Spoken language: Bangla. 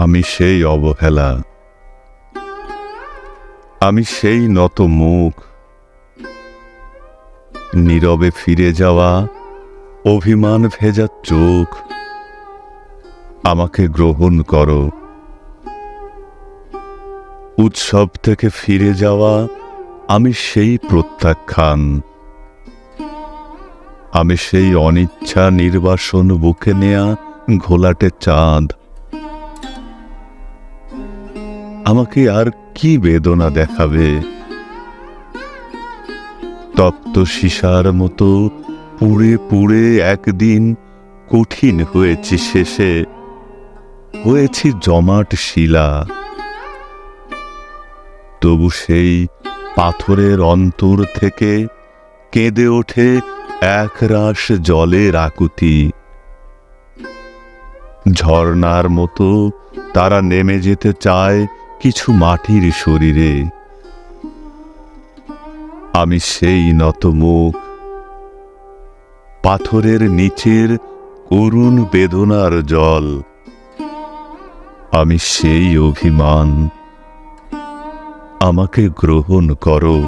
আমি সেই অবহেলা। আমি সেই নত মুখ। নীরবে ফিরে যাওয়া, অভিমান ভেজা চোখ। আমাকে গ্রহণ করো। উৎসব থেকে ফিরে যাওয়া, আমি সেই প্রত্যাখ্যান। আমি সেই অনিচ্ছা নির্বাসন বুকে নেয়া ঘোলাটে চাঁদ। আমাকে আর কি বেদনা দেখাবে? তপ্ত সীসার মতো পুড়ে পুড়ে একদিন কঠিন হয়েছি শেষে। হয়েছি জমাট শিলা। তবু সেই পাথরের অন্তর থেকে কেঁদে ওঠে এক রাশ জলের আকুতি। ঝর্ণার মতো তারা নেমে যেতে চায় কিছু মাটির শরীরে। আমি সেই নত মুখ। পাথরের নিচের করুণ বেদনার জল। আমি সেই অভিমান। আমাকে গ্রহণ করো।